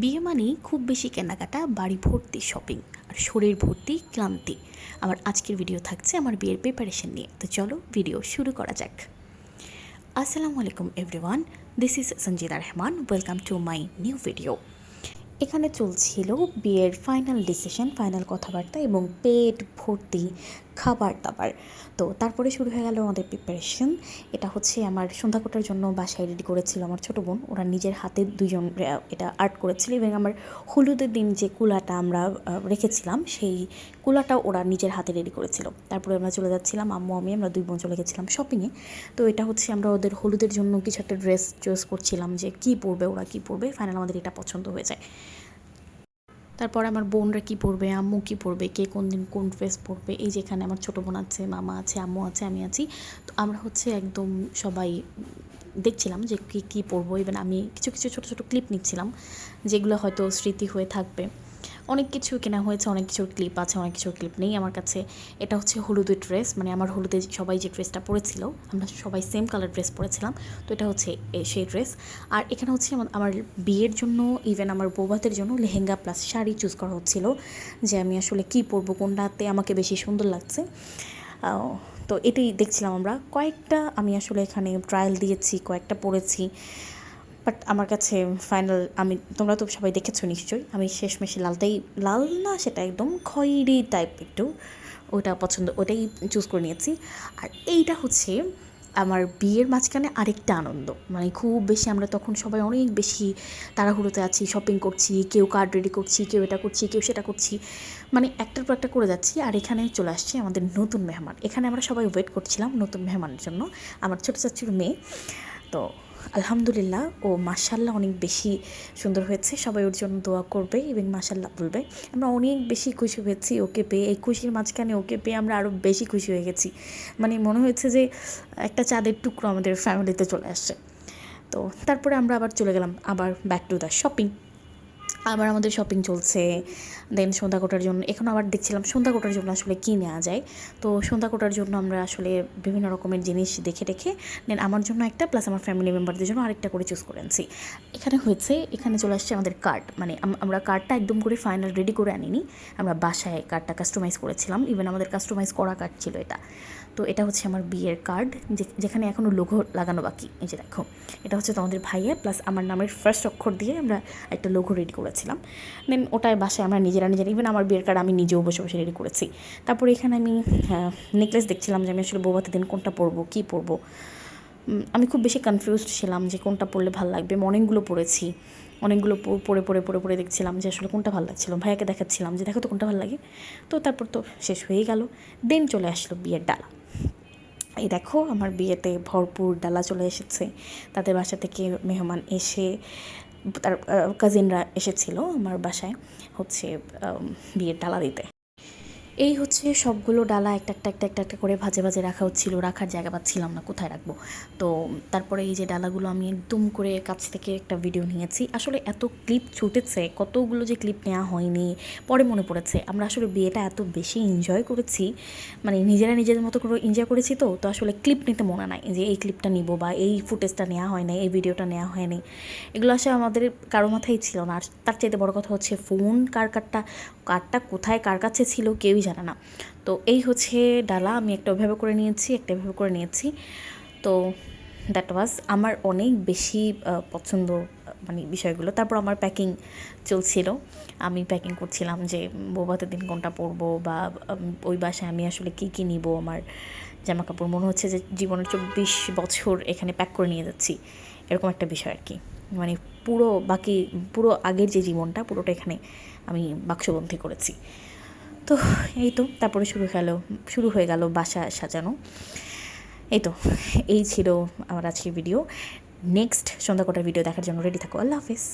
বিয়ে মানেই খুব বেশি কেনাকাটা, বাড়ি ভর্তি শপিং আর শরীর ভর্তি ক্লান্তি। আমার আজকের ভিডিও থাকছে আমার বিয়ের প্রিপারেশন নিয়ে। তো চলো ভিডিও শুরু করা যাক। আসসালামু আলাইকুম everyone this is Sanjida Rahman welcome to my new video এখানে চলছিল বিয়ের ফাইনাল ডিসিশন ফাইনাল কথাবার্তা এবং পেট ভর্তি খাবার দাবার তো তারপরে শুরু হয়ে গেল আমাদের প্রিপারেশন এটা হচ্ছে আমার সন্ধ্যাকোটার জন্য বাসায় রেডি করেছিল আমার ছোটো বোন। ওরা নিজের হাতে দুজন এটা আর্ট করেছিল এবং আমার হলুদের দিন যে কুলাটা আমরা রেখেছিলাম, সেই কুলাটা ওরা নিজের হাতে রেডি করেছিল। তারপরে আমরা চলে যাচ্ছিলাম, আম্মু, আমি, আমরা দুই বোন চলে গেছিলাম শপিংয়ে তো এটা হচ্ছে আমরা ওদের হলুদের জন্য কিছু একটা ড্রেস চয়েস করছিলাম যে কী পরবে, ওরা কী পরবে ফাইনাল আমাদের এটা পছন্দ হয়ে যায়। তারপর আমার বোনরা কি পড়বে আম্মু কি পড়বে কে কোন দিন কোন ড্রেস পরবে, এই যেখানে আমার ছোটো বোন আছে, মামা আছে, আম্মু আছে, আমি আছি। তো আমরা হচ্ছে একদম সবাই দেখছিলাম যে কী কী পরবো। ইভেন আমি কিছু কিছু ছোটো ছোটো ক্লিপ নিচ্ছিলাম, যেগুলো হয়তো স্মৃতি হয়ে থাকবে। অনেক কিছু কেনা হয়েছে, অনেক কিছুর ক্লিপ আছে, অনেক কিছুর ক্লিপ নেই। আমার কাছে এটা হচ্ছে হলুদের ড্রেস মানে আমার হলুদে সবাই যে ড্রেসটা পরেছিল, আমরা সবাই সেম কালার ড্রেস পরেছিলাম, তো এটা হচ্ছে সেই ড্রেস আর এখানে হচ্ছে আমার- বিয়ের জন্য ইভেন আমার বৌভাতের জন্য লেহেঙ্গা প্লাস শাড়ি চুজ করা হচ্ছিল, যে আমি আসলে কী পরবো কোনটাতে আমাকে বেশি সুন্দর লাগছে। তো এটাই দেখছিলাম আমরা। কয়েকটা আমি আসলে এখানে ট্রায়াল দিয়েছি, কয়েকটা পড়েছি বাট আমার কাছে ফাইনাল, আমি, তোমরা তো সবাই দেখেছ নিশ্চয়ই, আমি শেষমেশে লালটাই, লাল না সেটা একদম খয়েরি টাইপ একটু, ওটা পছন্দ, ওটাই চুজ করে নিয়েছি। আর এইটা হচ্ছে আমার বিয়ের মাঝখানে আরেকটা আনন্দ মানে খুব বেশি আমরা তখন সবাই অনেক বেশি তাড়াহুড়োতে আছি শপিং করছি, কেউ কার্ড রেডি করছি, কেউ এটা করছি, কেউ সেটা করছি মানে একটার পর একটা করে যাচ্ছি, আর এখানে চলে আসছে আমাদের নতুন মেহমান। এখানে আমরা সবাই ওয়েট করছিলাম নতুন মেহমানের জন্য, আমার ছোটো চাচুর মেয়ে, তো আলহামদুলিল্লাহ ও মাসাল্লাহ অনেক বেশি সুন্দর হয়েছে। সবাই ওর জন্য দোয়া করবে এবং মাসাল্লাহ বলবে। আমরা অনেক বেশি খুশি হয়েছি ওকে পেয়ে। এই খুশির মাঝখানে ওকে পেয়ে আমরা আরও বেশি খুশি হয়ে গেছি। মানে মনে হয়েছে যে একটা চাঁদের টুকরো আমাদের ফ্যামিলিতে চলে আসছে। তো তারপরে আমরা আবার চলে গেলাম, আবার ব্যাক টু দ্য শপিং আবার আমাদের শপিং চলছে। দেন সন্ধ্যা কোটার জন্য, এখন আবার দেখছিলাম সন্ধ্যা কোটার জন্য আসলে কী নেওয়া যায়। তো সন্ধ্যা কোটার জন্য আমরা আসলে বিভিন্ন রকমের জিনিস দেখে দেখে দেন আমার জন্য একটা প্লাস আমার ফ্যামিলি মেম্বারদের জন্য আরেকটা করে চুজ করে আনছি। এখানে হয়েছে, এখানে চলে আসছে আমাদের কার্ড মানে আমরা কার্ডটা একদম করে ফাইনাল রেডি করে আনিনি। আমরা বাসায় কার্ডটা কাস্টমাইজ করেছিলাম। ইভেন আমাদের কাস্টমাইজ করা কার্ড ছিল এটা। তো এটা হচ্ছে আমার বিয়ের কার্ড যেখানে এখনও লোগো লাগানো বাকি। এই যে দেখো, এটা হচ্ছে তোমাদের ভাইয়া প্লাস আমার নামের ফার্স্ট অক্ষর দিয়ে আমরা একটা লোগো রেডি করেছিলাম। দেন ওটাই বাসায় আমরা নিজেরা নিজেরা ইভেন আমার বিয়ের কার্ড আমি নিজেও বসে বসে রেডি করেছি। তারপরে এখানে আমি নেকলেস দেখছিলাম যে আমি আসলে বৌভাতের দিন কোনটা পরবো, কী পরবো। আমি খুব বেশি কনফিউজড ছিলাম যে কোনটা পরলে ভালো লাগবে। অনেকগুলো পড়েছি অনেকগুলো প- পড়ে পড়ে পড়ে পড়ে দেখছিলাম যে আসলে কোনটা ভালো লাগছিল। ভাইয়াকে দেখাচ্ছিলাম যে দেখো তো কোনটা ভালো লাগে। তো তারপর তো শেষ হয়েই গেল। দেন চলে আসলো বিয়ের ডালা। এই দেখো আমার বিয়েতে ভরপুর ডালা চলে এসেছে। তাদের বাসা থেকে মেহমান এসে তার কাজিনরা এসেছিল আমার বাসায় হচ্ছে বিয়ের ডালা দিতে। এই হচ্ছে সবগুলো ডালা একটা একটা একটা একটা করে ভাজে ভাজে রাখা হচ্ছিল, রাখার জায়গা পাচ্ছিলাম না, কোথায় রাখব? তো তারপরে এই যে ডালাগুলো আমি একদম করে কাছ থেকে একটা ভিডিও নিয়েছি। আসলে এত ক্লিপ ছুটেছে, কতগুলো যে ক্লিপ নেওয়া হয়নি, পরে মনে পড়েছে। আমরা আসলে বিয়েটা এত বেশি এনজয় করেছি মানে নিজেরা নিজেদের মতো করে এনজয় করেছি তো তো আসলে ক্লিপ নিতে মনে নাই যে এই ক্লিপটা নিব বা এই ফুটেজটা নেওয়া হয় না এই ভিডিওটা নেওয়া হয়নি এগুলো আসলে আমাদের কারও মাথায় ছিল না। আর তার চাইতে বড় কথা হচ্ছে ফোন কার কারটা কারটা কোথায়, কার কাছে ছিল, কেউই জানে না। তো এই হচ্ছে ডালা, আমি একটা ওইভাবে করে নিয়েছি, একটা এভাবে করে নিয়েছি। তো দ্যাট ওয়াজ আমার অনেক বেশি পছন্দ মানে বিষয়গুলো। তারপর আমার প্যাকিং চলছিল। আমি প্যাকিং করছিলাম যে বৌভাতের দিন কোনটা পরবো বা ওই বাসায় আমি আসলে কী কী নিব? আমার জামা কাপড় মনে হচ্ছে যে, জীবনের চব্বিশ বছর এখানে প্যাক করে নিয়ে যাচ্ছি। এরকম একটা বিষয় আর কি মানে পুরো বাকি, পুরো আগের যে জীবনটা, পুরোটা এখানে আমি বাক্সবন্ধী করেছি। তো এই তো, তারপরে শুরু গেল শুরু হয়ে গেল বাসা সাজানো। এই তো, এই ছিল আমার আজকের ভিডিও নেক্সট সন্ধ্যা কটার ভিডিও দেখার জন্য রেডি থাকো। আল্লাহ হাফিজ।